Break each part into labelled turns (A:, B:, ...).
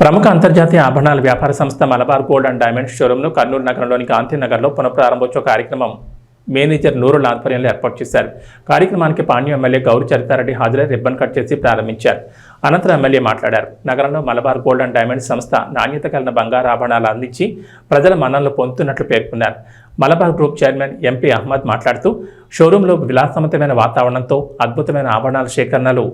A: ప్రముఖ అంతర్జాతీయ ఆభరణాల వ్యాపార సంస్థ మలబార్ గోల్డ్ అండ్ డైమండ్స్ షోరూంను కర్నూలు నగరంలోని గాంధీనగర్లో పునఃప్రారంభోత్సవ కార్యక్రమం మేనేజర్ నూరుల ఆధ్వర్యంలో ఏర్పాటు చేశారు. కార్యక్రమానికి పాణ్యం ఎమ్మెల్యే గౌరి చరితారెడ్డి హాజరై రిబ్బన్ కట్ చేసి ప్రారంభించారు. అనంతరం ఎమ్మెల్యే మాట్లాడారు. నగరంలో మలబార్ గోల్డ్ అండ్ డైమండ్స్ సంస్థ నాణ్యత కలిగిన బంగారు ఆభరణాలు అందించి ప్రజల మన్ననలు పొందుతున్నట్లు పేర్కొన్నారు. Malabar group chairman MP Ahmed మాట్లాడుతూ షోరూంలో విలాసవంతమైన వాతావరణంతో అద్భుతమైన ఆభరణాల సేకరణలు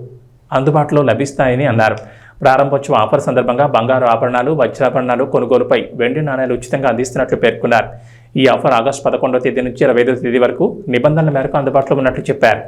A: అందుబాటులో లభిస్తాయని అన్నారు. ప్రారంభోత్సవం ఆఫర్ సందర్భంగా బంగారు ఆభరణాలు వజ్రాభరణాలు కొనుగోలుపై వెండి నాణ్యాలు ఉచితంగా అందిస్తున్నట్లు పేర్కొన్నారు. ఈ ఆఫర్ ఆగస్టు పదకొండవ తేదీ నుంచి ఇరవై ఐదవ తేదీ వరకు నిబంధనల మేరకు అందుబాటులో ఉన్నట్లు చెప్పారు.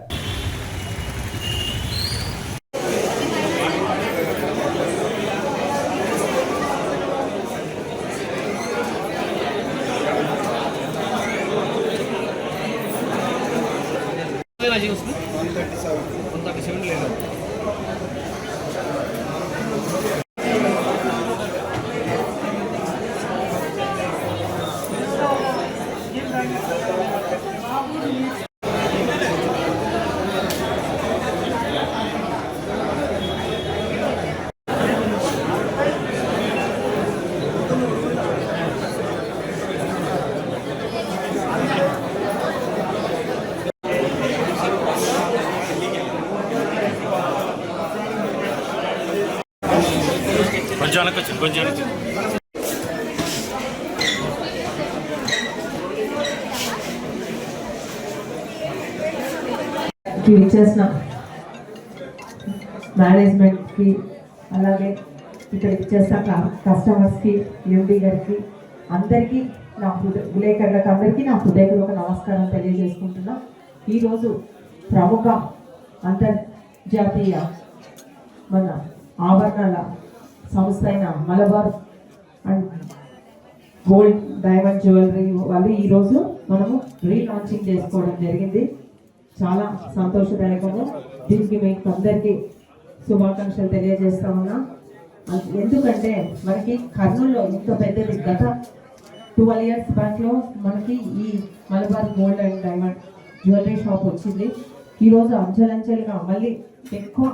B: కొంచెం
C: కి ఇచ్చేసిన మేనేజ్మెంట్కి అలాగే ఇక్కడ ఇచ్చేసిన కస్టమర్స్కి ఎండి గారికి అందరికీ నా హృదయ విలేకరులకు అందరికీ నా హృదయపూర్వక నమస్కారం తెలియజేసుకుంటున్నా. ఈరోజు ప్రముఖ అంతర్జాతీయ మన ఆభరణాల సంస్థ అయిన Malabar and gold diamond jewellery వాళ్ళు ఈరోజు మనము రీలాంచింగ్ చేసుకోవడం జరిగింది. చాలా సంతోషదాయకము దీనికి మీకు అందరికీ శుభాకాంక్షలు తెలియజేస్తా ఉన్నా. ఎందుకంటే మనకి కర్నూలులో ఇంత పెద్దది గత ట్వెల్వ్ ఇయర్స్ బ్యాక్లో మనకి ఈ Malabar gold and diamond jewellery shop వచ్చింది. ఈరోజు అంచెలంచెలుగా మళ్ళీ ఎక్కువ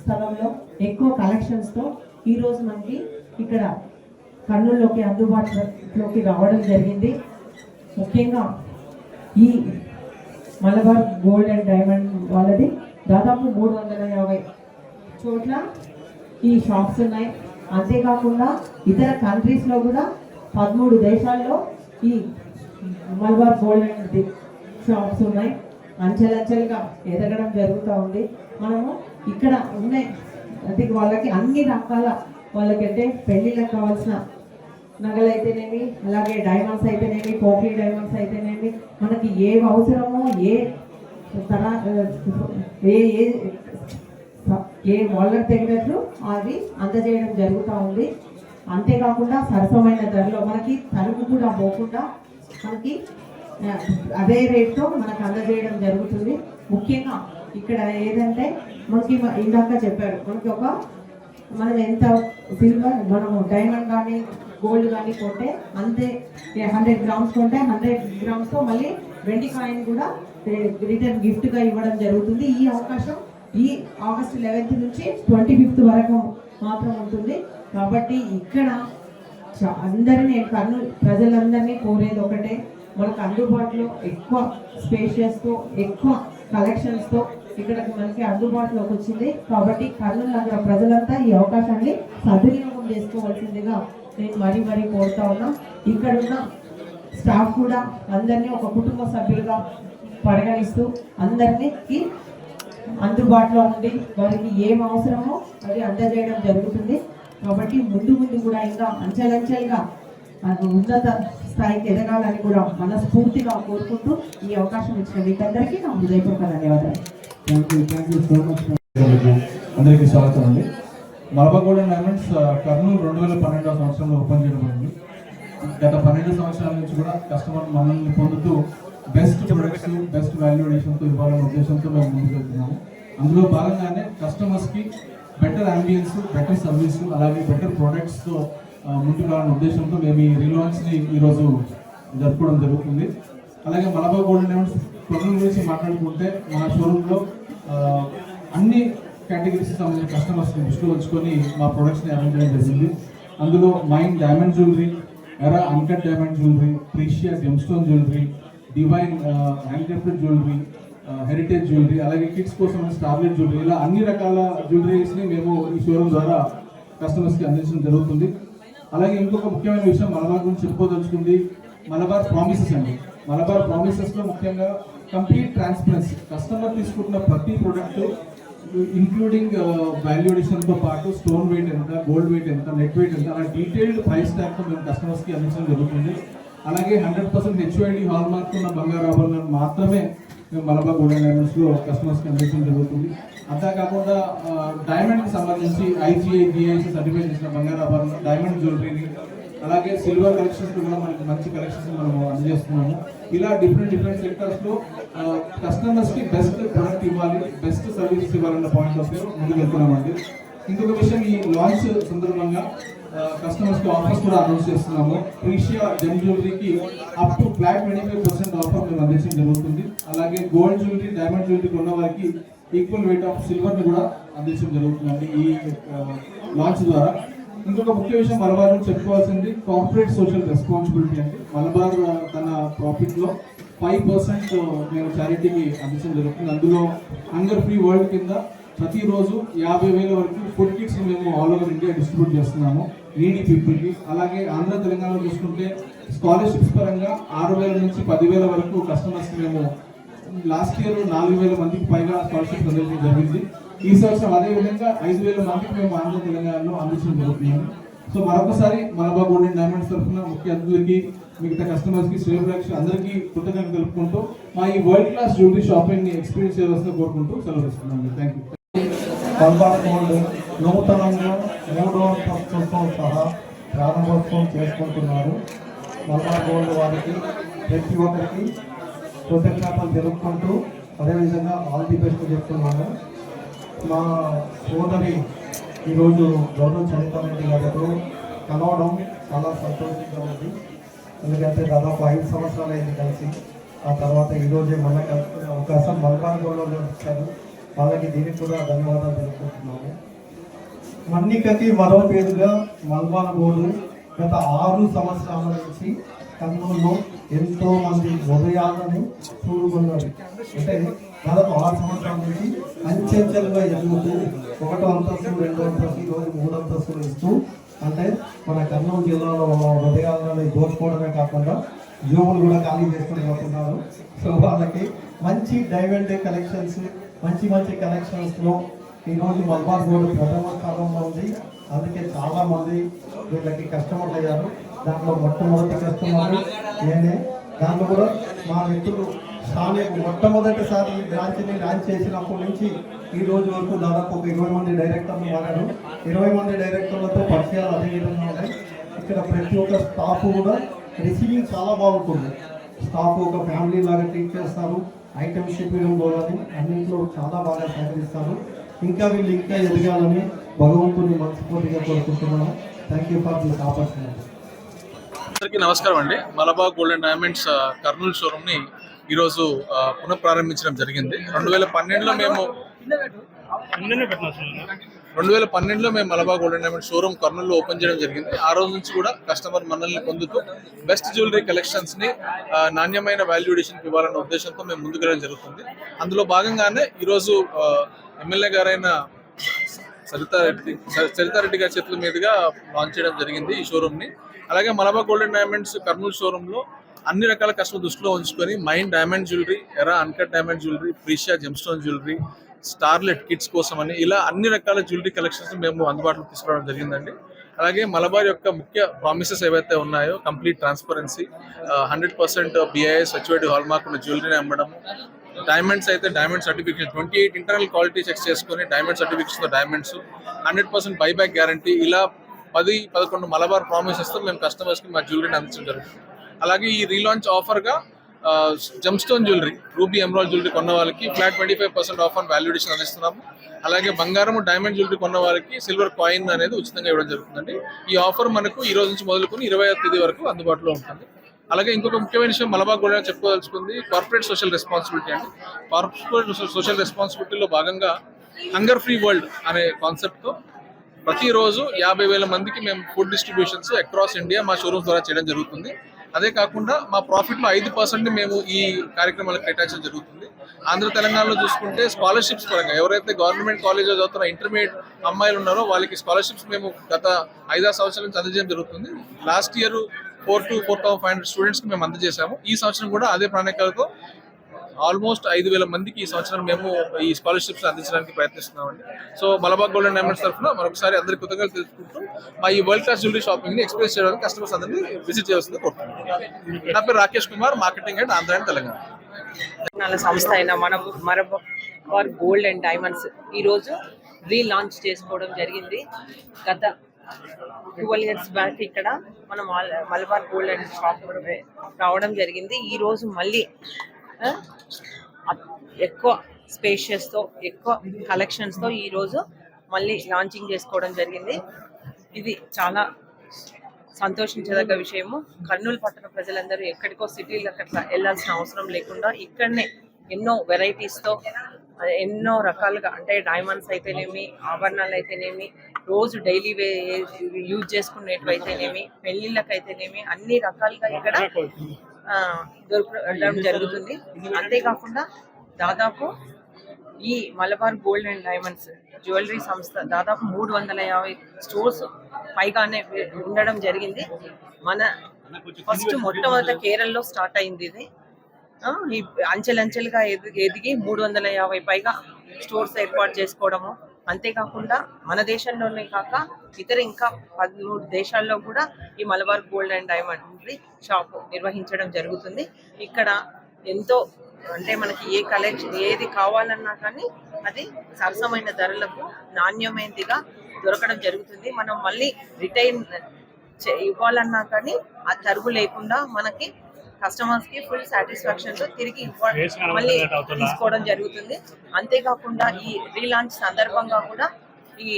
C: స్థలంలో ఎక్కువ కలెక్షన్స్తో ఈరోజు మనకి ఇక్కడ కర్నూలులోకి అందుబాటులోకి రావడం జరిగింది. ముఖ్యంగా ఈ మలబార్ గోల్డ్ అండ్ డైమండ్ వాళ్ళది దాదాపు మూడు వందల యాభై చోట్ల ఈ షాప్స్ ఉన్నాయి. అంతేకాకుండా ఇతర కంట్రీస్లో కూడా పదమూడు దేశాల్లో ఈ మలబార్ గోల్డ్ అండ్ షాప్స్ ఉన్నాయి. అంచెలంచెలుగా ఎదగడం జరుగుతూ ఉంది. మనము ఇక్కడ ఉన్నాయి అంటే వాళ్ళకి అన్ని రకాల వాళ్ళకంటే పెళ్ళిళ్ళకి కావాల్సిన నగలు అయితేనేమి అలాగే డైమండ్స్ అయితేనేమి పోక్లీ డైమండ్స్ అయితేనేమి మనకి ఏ అవసరమో ఏ తర ఏ ఏ ఏ వాళ్ళకి తగినట్లు అది అందజేయడం జరుగుతూ ఉంది. అంతేకాకుండా సరసమైన ధరలో మనకి తరుగు కూడా పోకుండా మనకి అదే రేట్తో మనకు అందజేయడం జరుగుతుంది. ముఖ్యంగా ఇక్కడ ఏదంటే మనకి ఇందాక చెప్పారు మనకి ఒక మనం ఎంత సిల్వర్ మనము డైమండ్ కానీ గోల్డ్ కానీ కొంటే అంతే హండ్రెడ్ గ్రామ్స్ కొంటే హండ్రెడ్ గ్రామ్స్తో మళ్ళీ ట్వంటీ కాయిన్ కూడా రిటర్న్ గిఫ్ట్గా ఇవ్వడం జరుగుతుంది. ఈ అవకాశం ఈ ఆగస్ట్ లెవెన్త్ నుంచి ట్వంటీ ఫిఫ్త్ వరకు మాత్రం ఉంటుంది. కాబట్టి ఇక్కడ అందరినీ కన్ను కర్నూలు ప్రజలందరినీ కోరేది ఒకటే మనకు అందుబాటులో ఎక్కువ స్పేషియస్తో ఎక్కువ కలెక్షన్స్తో ఇక్కడ మనకి అందుబాటులోకి వచ్చింది. కాబట్టి కర్నూలు నగర ప్రజలంతా ఈ అవకాశాన్ని సద్వినియోగం చేసుకోవాల్సిందిగా నేను మరీ మరీ కోరుతా ఉన్నా. ఇక్కడున్న స్టాఫ్ కూడా అందరినీ ఒక కుటుంబ సభ్యులుగా పరిగణిస్తూ అందరికీ అందుబాటులో ఉండి వారికి ఏం అవసరమో అది అందజేయడం జరుగుతుంది. కాబట్టి ముందు ముందు కూడా ఇంకా అంచెలంచెలుగా ఉన్నత స్థాయికి ఎదగాలని కూడా మనస్ఫూర్తిగా కోరుకుంటూ ఈ అవకాశం ఇచ్చిన మీకందరికీ నా హృదయపూర్వక ధన్యవాదాలు.
D: Thank you thank you so much అందరికీ స్వాగతం అండి. మలబగూడ డైమండ్స్ కర్నూలు రెండు వేల పన్నెండవ సంవత్సరంలో ఓపెన్ చేయబడింది గత పన్నెండు సంవత్సరాల నుంచి కూడా కస్టమర్ మనల్ని పొందుతూ బెస్ట్ ప్రొడక్ట్స్ బెస్ట్ వాల్యుడేషన్తో ఇవ్వాలనే ఉద్దేశంతో మేము ముందుకు వెళ్తున్నాము. అందులో భాగంగానే కస్టమర్స్కి బెటర్ అంబియన్స్ బెటర్ సర్వీస్ అలాగే బెటర్ ప్రోడక్ట్స్తో ముందుకు రావాలనే ఉద్దేశంతో మేము ఈ రిలాంచ్ని ఈరోజు జరుపుకోవడం జరుగుతుంది. అలాగే మలబా గోల్డ్ డైమండ్స్ ప్రొడక్ట్ గురించి మాట్లాడుకుంటే మన షోరూంలో అన్ని కేటగిరీస్ సంబంధించిన కస్టమర్స్ని దృష్టిలో ఉంచుకొని మా ప్రొడక్ట్స్ని అరేంజ్ చేయడం జరిగింది. అందులో Mine diamond jewellery Era uncut diamond jewellery Precia gemstone jewellery Divine handcrafted jewellery heritage jewellery అలాగే కిడ్స్ కోసం స్టార్లెట్ జ్యువెలరీ ఇలా అన్ని రకాల జ్యువెలరీస్ని మేము ఈ షోరూమ్ ద్వారా కస్టమర్స్కి అందించడం జరుగుతుంది. అలాగే ఇంకొక ముఖ్యమైన విషయం మలబార్ గురించి చెప్పుకోదలుచుకుంది. మలబార్ ప్రామిసెస్ అండి. మలబార్ ప్రామిసెస్లో ముఖ్యంగా కంప్లీట్ ట్రాన్స్పరెన్సీ కస్టమర్ తీసుకుంటున్న ప్రతి ప్రోడక్ట్ ఇంక్లూడింగ్ వాల్యూ పాటు స్టోన్ వెయిట్ ఎంత గోల్డ్ వెయిట్ ఎంత నెట్ వెయిట్ ఎంత అలా డీటెయిల్డ్ ప్రైస్ ట్యాగ్ మేము కస్టమర్స్కి అందించడం జరుగుతుంది. అలాగే hundred percent HID hallmark ఉన్న బంగారు ఆభరణాలు మాత్రమే మేము మలబార్ గోల్డ్ డైమండ్స్లో కస్టమర్స్కి అందించడం జరుగుతుంది. అంతేకాకుండా డైమండ్కి సంబంధించి ఐజీఐ జిఐసి సర్టిఫై చేసిన బంగారు ఆభరణం డైమండ్ జ్యువెలరీని అలాగే సిల్వర్ కలెక్షన్స్ కూడా మనకి మంచి కలెక్షన్స్ మనం అందజేస్తున్నాము ఇలా డిఫరెంట్ డిఫరెంట్ సెక్టర్స్లో కస్టమర్స్కి బెస్ట్ ప్రొడక్ట్ ఇవ్వాలి బెస్ట్ సర్వీస్ ఇవ్వాలన్న పాయింట్ ఆఫ్ వ్యూ ముందుకు వెళ్తున్నామండి ఇంకొక విషయం ఈ లాంచ్ సందర్భంగా కస్టమర్స్కి ఆఫర్స్ కూడా అనౌన్స్ చేస్తున్నాము. Precia gem జ్యువెలరీకి up to flat twenty five percent offer మేము అందించడం జరుగుతుంది. అలాగే గోల్డ్ జ్యువెలరీ డైమండ్ జ్యువెలరీ కొన్న వారికి ఈక్వల్ వెయిట్ ఆఫ్ సిల్వర్ని కూడా అందించడం జరుగుతుందండి ఈ లాంచ్ ద్వారా. ఇంకొక ముఖ్య విషయం మలబార్ చెప్పుకోవాల్సింది కార్పొరేట్ సోషల్ రెస్పాన్సిబిలిటీ అంటే మలబార్ తన ప్రాఫిట్లో ఫైవ్ పర్సెంట్ మేము చారిటీకి అందించడం జరుగుతుంది. అందులో హంగర్ ఫ్రీ వరల్డ్ కింద ప్రతిరోజు యాభై వేల వరకు ఫుడ్ కిట్స్ మేము ఆల్ ఓవర్ ఇండియా డిస్ట్రిబ్యూట్ చేస్తున్నాము. నీడీ పీపుల్కి అలాగే ఆంధ్ర తెలంగాణలో చూసుకుంటే స్కాలర్షిప్స్ పరంగా ఆరు వేల నుంచి పదివేల వరకు కస్టమర్స్ మేము లాస్ట్ ఇయర్ నాలుగు వేల మందికి పైగా స్కాలర్షిప్ అందించడం జరిగింది. ఈ సంవత్సరం అదే విధంగా ఐదు వేల మందికి మేము ఆంధ్ర తెలంగాణలో అందించడం జరుగుతున్నాము సో మరొకసారి మలబా గోల్డెన్ డైమండ్స్ తరఫున ముఖ్య అతిథులకి మిగతా కస్టమర్స్కి కి అందరికీ కృతజ్ఞతలు తెలుపుకుంటూ మా ఈ వరల్డ్ క్లాస్ జ్యువెలరీ షాపింగ్ని ఎక్స్పీరియన్స్ చేయవలసిన కోరుకుంటూ సెలవు ఇస్తున్నాను థ్యాంక్ యూ
E: మల్బార్ నూతనంగా మూడో అంతస్తుతో సహా ప్రారంభోత్సవం చేసుకుంటున్నారు. మల్బార్ గోల్డ్ వారికి ప్రతి ఒక్కరికి కృతజ్ఞతలు తెలుపుకుంటూ అదేవిధంగా ఆల్ ది బెస్ట్ చెప్తున్నాను. మా సోదరి ఈరోజు గౌరవ చరితారెడ్డి గారితో కలవడం చాలా సంతోషంగా ఉంది. ఎందుకంటే దాదాపు ఐదు సంవత్సరాలు అయింది కలిసి. ఆ తర్వాత ఈరోజే మళ్ళీ కలుసుకునే అవకాశం మల్బార్ గోల్డ్లో ఇచ్చారు. వాళ్ళకి దీనికి కూడా ధన్యవాదాలు తెలుపుకుంటున్నాము. మన్నికకి మరో పేరుగా మల్బార్ గోడు గత ఆరు సంవత్సరాల నుంచి కర్నూలులో ఎంతో మంది ఉదయాలను చూడుకున్నారు. అంటే దాదాపు ఆరు సంవత్సరాల నుంచి అంచెంచెలుగా ఎదుగుతూ ఒకటో అంతస్తు రెండో అంతస్తు ఈరోజు మూడో అంతస్తులు ఇస్తూ అంటే మన కర్నూలు జిల్లాలో హృదయాలని దోచుకోవడమే కాకుండా జోబులు కూడా ఖాళీ చేసుకుని పోతున్నారు. సో వాళ్ళకి మంచి డైమండ్ కలెక్షన్స్ మంచి మంచి కలెక్షన్స్లో ఈరోజు మల్బార్ బోర్డు ప్రథమ స్థానంలో ఉంది. అందుకే చాలామంది వీళ్ళకి కస్టమర్లు అయ్యారు. దాంట్లో మొట్టమొదటి కస్టమర్ నేనే. దాంట్లో కూడా మా మిత్రులు షానేకు మొట్టమొదటిసారి ఈ బ్రాంచ్ని లాంచ్ చేసినప్పటి నుంచి ఈ రోజు వరకు దాదాపు ఒక ఇరవై మంది డైరెక్టర్లు మారారు. ఇరవై మంది డైరెక్టర్లతో పరిచయాలు అదే విధంగా ఉన్నాయి. ఇక్కడ ప్రతి ఒక్క స్టాఫ్ కూడా రిసీవింగ్ చాలా బాగుంటుంది. స్టాఫ్ ఒక ఫ్యామిలీ లాగా ట్రీట్ చేస్తారు. ఐటమ్ షిప్పింగ్ కూడా అన్నింటిలో చాలా బాగా సహకరిస్తారు. ఇంకా వీళ్ళు ఇంకా ఎదగాలని భగవంతుని మనస్ఫూర్తిగా కోరుకుంటున్నాను. Thank you for this opportunity
F: అందరికీ నమస్కారం అండి. మలబా గోల్డెన్ డైమండ్స్ ఆ, కర్నూలు షోరూమ్ని ఈరోజు పునఃప్రారంభించడం జరిగింది. రెండు వేల పన్నెండులో మేము రెండు వేల పన్నెండులో మేము మలబా గోల్డెన్ డైమండ్ షోరూమ్ కర్నూలులో ఓపెన్ చేయడం జరిగింది. ఆ రోజు నుంచి కూడా కస్టమర్ మనల్ని పొందుతూ బెస్ట్ జ్యువెలరీ కలెక్షన్స్ని నాణ్యమైన వాల్యుడేషన్ ఇవ్వాలన్న ఉద్దేశంతో మేము ముందుకెళ్ళడం జరుగుతుంది. అందులో భాగంగానే ఈరోజు ఎమ్మెల్యే గారైన సరితారెడ్డి సరితారెడ్డి గారి చేతుల మీదుగా లాంచ్ చేయడం జరిగింది ఈ షోరూమ్ని అలాగే మలబా గోల్డెన్ డైమండ్స్ కర్నూలు షోరూంలో అన్ని రకాల కస్టమర్ దృష్టిలో ఉంచుకొని mind diamond jewellery era uncut diamond jewellery Precia gemstone jewellery starlet kids కోసం అని ఇలా అన్ని రకాల జ్యువెలరీ కలెక్షన్స్ మేము అందుబాటులో తీసుకురావడం జరిగిందండి. అలాగే మలబార్ యొక్క ముఖ్య ప్రామిసెస్ ఏవైతే ఉన్నాయో complete transparency hundred percent BIS HOD hallmark ఉన్న జ్యువెలరీని అమ్మడం డైమండ్స్ అయితే diamond certification twenty eight internal quality check చేసుకొని diamond సర్టిఫికేట్స్తో diamonds hundred percent buyback guarantee ఇలా పది పదకొండు మలబార్ ప్రామిసెస్తో మేము కస్టమర్స్కి మా జ్యువెలరీని అందించడం జరుగుతుంది. అలాగే ఈ relaunch ఆఫర్గా gem stone jewellery ruby emerald jewellery కొన్న వాళ్ళకి flat twenty five percent off on valuation అందిస్తున్నాము. అలాగే బంగారం డైమండ్ జ్యువెలరీ కొన్న వారికి సిల్వర్ కాయిన్ అనేది ఉచితంగా ఇవ్వడం జరుగుతుందండి. ఈ ఆఫర్ మనకు ఈ రోజు నుంచి మొదలుకొని ఇరవై తేదీ వరకు అందుబాటులో ఉంటుంది. అలాగే ఇంకొక ముఖ్యమైన విషయం మలబాగ్ కూడా చెప్పుకోదలుచుకుంది కార్పొరేట్ సోషల్ రెస్పాన్సిబిలిటీ అండి. కార్పొరేట్ సోషల్ రెస్పాన్సిబిలిటీలో భాగంగా హంగర్ ఫ్రీ వరల్డ్ అనే కాన్సెప్ట్తో
D: ప్రతిరోజు యాభై వేల మందికి మేము ఫుడ్ డిస్ట్రిబ్యూషన్స్ అక్రాస్ ఇండియా మా షోరూమ్స్ ద్వారా చేయడం జరుగుతుంది. అదే కాకుండా మా ప్రాఫిట్లో ఐదు పర్సెంట్ మేము ఈ కార్యక్రమాలకు కేటాయించడం జరుగుతుంది. ఆంధ్ర తెలంగాణలో చూసుకుంటే స్కాలర్షిప్స్ పరంగా ఎవరైతే గవర్నమెంట్ కాలేజ్లో చదువుతున్న ఇంటర్మీడియట్ అమ్మాయిలు ఉన్నారో వాళ్ళకి స్కాలర్షిప్స్ మేము గత ఐదారు సంవత్సరాల నుంచి అందజేయడం జరుగుతుంది. Last year four to four thousand five hundred స్టూడెంట్స్కి మేము అందజేశాము. ఈ సంవత్సరం కూడా అదే ప్రణాళికలతో ఆల్మోస్ట్ ఐదు వేల మందికి ఈ సంవత్సరం మేము ఈ స్కాలర్షిప్స్ అందించడానికి ప్రయత్నిస్తున్నామండి. సో మలబాగ్ గోల్డెన్ డైమండ్స్ తరఫున మరొకసారి అందరి కృతజ్ఞతలు తెలుసుకుంటూ మా ఈ వరల్డ్ క్లాస్ జ్యువెలరీ షాపింగ్ని ఎక్స్ప్రెస్ చేయడానికి కస్టమర్స్ అందరినీ విజిట్ చేయాల్సింది కోరుతున్నాను నా పేరు Rakesh Kumar marketing and Andhra and Telangana.
C: సంస్థ అయిన మన మరబార్ గోల్డ్ అండ్ డైమండ్స్ ఈరోజు రీలాంచ్ చేసుకోవడం జరిగింది. గత ట్వెల్వ్ ఇయర్స్ బ్యాక్ ఇక్కడ మనం మలబార్ గోల్డ్ అండ్ షాప్ రావడం జరిగింది. ఈ రోజు మళ్ళీ ఎక్కువ స్పేషియస్తో ఎక్కువ కలెక్షన్స్తో ఈరోజు మళ్ళీ లాంచింగ్ చేసుకోవడం జరిగింది. ఇది చాలా సంతోషించదగ్గ విషయము. కర్నూలు పట్టణ ప్రజలందరూ ఎక్కడికో సిటీలకు అట్లా వెళ్ళాల్సిన అవసరం లేకుండా ఇక్కడనే ఎన్నో వెరైటీస్తో ఎన్నో రకాలుగా అంటే డైమండ్స్ అయితేనేమి ఆభరణాలు అయితేనేమి రోజు డైలీ వే యూజ్ చేసుకునేటివి అయితేనేమి పెళ్ళిళ్ళకి అన్ని రకాలుగా ఇక్కడ దొరకడం జరుగుతుంది. అంతేకాకుండా దాదాపు ఈ Malabar gold and diamonds jewellery సంస్థ దాదాపు మూడు వందల యాభై స్టోర్స్ పైగానే ఉండడం జరిగింది. మన ఫస్ట్ మొట్టమొదట కేరళలో స్టార్ట్ అయింది ఇది. ఈ అంచెలంచెలుగా ఎదిగి ఎదిగి మూడు వందల యాభై పైగా స్టోర్స్ ఏర్పాటు చేసుకోవడము అంతేకాకుండా మన దేశంలోనే కాక ఇతర ఇంకా పదమూడు దేశాల్లో కూడా ఈ Malabar gold and diamond shop నిర్వహించడం జరుగుతుంది. ఇక్కడ ఎంతో అంటే మనకి ఏ కలెక్షన్ ఏది కావాలన్నా కానీ అది సరసమైన ధరలకు నాణ్యమైనదిగా దొరకడం జరుగుతుంది. మనం మళ్ళీ రిటైన్ ఇవ్వాలన్నా కానీ ఆ తరుగు లేకుండా మనకి కస్టమర్స్కి ఫుల్ సాటిస్ఫాక్షన్తో తిరిగి మళ్ళీ తీసుకోవడం జరుగుతుంది. అంతేకాకుండా ఈ రీలాంచ్ సందర్భంగా కూడా ఈ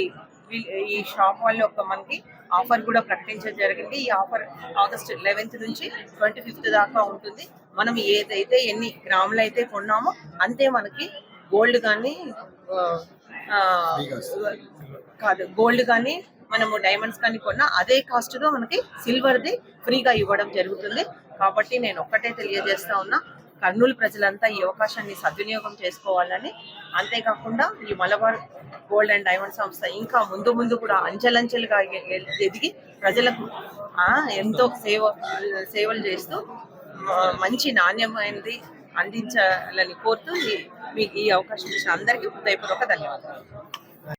C: ఈ షాప్ వాళ్ళు ఒక మనకి ఆఫర్ కూడా ప్రకటించడం జరిగింది. ఈ ఆఫర్ ఆగస్ట్ లెవెన్త్ నుంచి ట్వంటీ ఫిఫ్త్ దాకా ఉంటుంది. మనం ఏదైతే ఎన్ని గ్రాములు అయితే కొన్నామో అంతే మనకి గోల్డ్ కానీ కాదు గోల్డ్ కానీ మనము డైమండ్స్ కానీ కొన్నా అదే కాస్ట్తో మనకి సిల్వర్ది ఫ్రీగా ఇవ్వడం జరుగుతుంది. కాబట్టి నేను ఒక్కటే తెలియజేస్తా ఉన్నా కర్నూలు ప్రజలంతా ఈ అవకాశాన్ని సద్వినియోగం చేసుకోవాలని. అంతేకాకుండా ఈ మలబార్ గోల్డ్ అండ్ డైమండ్ సంస్థ ఇంకా ముందు ముందు కూడా అంచెలంచెలుగా ఎదిగి ప్రజలకు ఆ, ఎంతో సేవ సేవలు చేస్తూ మంచి నాణ్యమైనది అందించాలని కోరుతూ మీకు ఈ అవకాశం ఇచ్చిన అందరికీ హృదయపూర్వక ధన్యవాదాలు.